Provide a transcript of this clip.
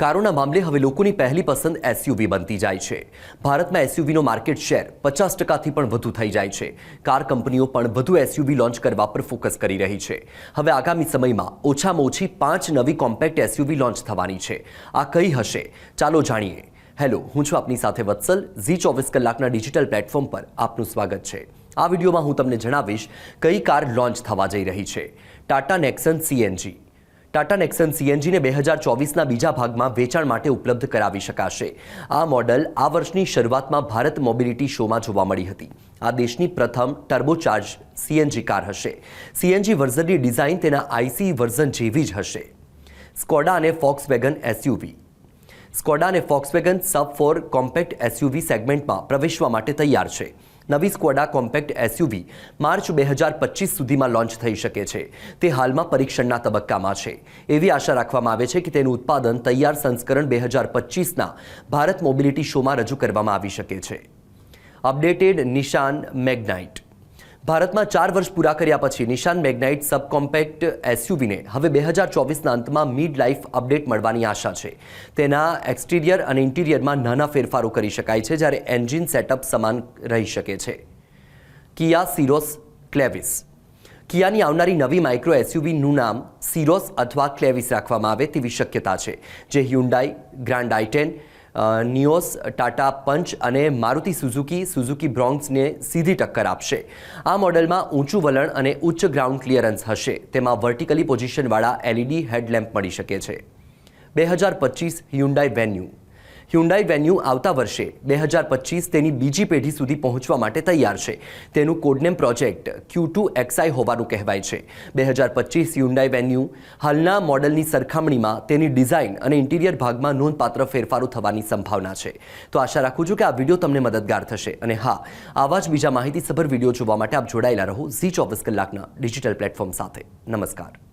કારોના મામલે હવે લોકોની પહેલી પસંદ એસયુવી બનતી જાય છે. ભારતમાં એસયુવીનો માર્કેટ શેર પચાસ ટકાથી પણ વધુ થઈ જાય છે. કાર કંપનીઓ પણ વધુ એસયુવી લોન્ચ કરવા પર ફોકસ કરી રહી છે. હવે આગામી સમયમાં ઓછામાં ઓછી પાંચ નવી કોમ્પેક્ટ એસયુવી લોન્ચ થવાની છે. આ કઈ હશે? ચાલો જાણીએ. હેલો, હું છું આપની સાથે વત્સલ. ઝી ચોવીસ કલાકના ડિજિટલ પ્લેટફોર્મ પર આપનું સ્વાગત છે. આ વિડીયોમાં હું તમને જણાવીશ કઈ કાર લોન્ચ થવા જઈ રહી છે. Tata Nexon CNG Tata Nexon સીએનજીને બે હજાર ચોવીસના બીજા ભાગમાં વેચાણ માટે ઉપલબ્ધ કરાવી શકાશે. આ મોડલ આ વર્ષની શરૂઆતમાં ભારત મોબિલિટી શોમાં જોવા મળી હતી. આ દેશની પ્રથમ ટર્બોચાર્જ સીએનજી કાર હશે. સીએનજી વર્ઝનની ડિઝાઇન તેના આઈસી વર્ઝન જેવી જ હશે. સ્કોડા અને ફોક્સ વેગન એસયુવી. સ્કોડા અને Volkswagen sub four compact SUV સેગમેન્ટમાં પ્રવેશવા માટે તૈયાર છે. નવી સ્કોડા કોમ્પેક્ટ એસયુવી માર્ચ બે હજાર પચીસ સુધીમાં લોન્ચ થઈ શકે છે. તે હાલમાં પરીક્ષણના તબક્કામાં છે. એવી આશા રાખવામાં આવે છે કે તેનું ઉત્પાદન તૈયાર સંસ્કરણ બે હજાર પચીસના ભારત મોબિલિટી શોમાં રજૂ કરવામાં આવી શકે છે. અપડેટેડ નિશાન મેગ્નાઇટ ભારતમાં ચાર વર્ષ પૂરા કર્યા પછી નિશાન મેગ્નાઇટ સબ કોમ્પેક્ટ એસયુવીને હવે બે હજાર ચોવીસના અંતમાં મિડ લાઈફ અપડેટ મળવાની આશા છે. તેના એક્સટિરિયર અને ઇન્ટિરિયરમાં નાના ફેરફારો કરી શકાય છે, જ્યારે એન્જિન સેટઅપ સમાન રહી શકે છે. કિયા સિરોસ ક્લેવિસ. કિયાની આવનારી નવી માઇક્રો એસયુવીનું નામ સિરોસ અથવા ક્લેવિસ રાખવામાં આવે તેવી શક્યતા છે, જે Hyundai Grand i ten Nios, Tata Punch અને મારુતિ સુઝુકી સુઝુકી બ્રોન્ક્સને સીધી ટક્કર આપશે. આ મોડેલમાં ઊંચું વલણ અને ઉચ્ચ ગ્રાઉન્ડ ક્લિયરન્સ હશે. તેમાં વર્ટિકલી પોઝિશનવાળા એલઈડી હેડલેમ્પ મળી શકે છે. બે હજાર પચીસ હ્યુન્ડાઈ વેન્યુ. હ્યુન્ડાઈ વેન્યુ આવતા વર્ષે બે હજાર પચીસ તેની બીજી પેઢી સુધી પહોંચવા માટે તૈયાર છે. તેનું કોડનેમ પ્રોજેક્ટ ક્યુ એક્સઆઈ હોવાનું કહેવાય છે. બે હજાર પચીસ હ્યુન્ડાઈ વેન્યુ હાલના મોડલની સરખામણીમાં તેની ડિઝાઇન અને ઇન્ટિરિયર ભાગમાં નોંધપાત્ર ફેરફારો થવાની સંભાવના છે. તો આશા રાખું છું કે આ વીડિયો તમને મદદગાર થશે. અને હા, આવા જ બીજા માહિતીસભર વીડિયો જોવા માટે આપ જોડાયેલા રહો ઝી ચોવીસ કલાકના ડિજિટલ પ્લેટફોર્મ સાથે. નમસ્કાર.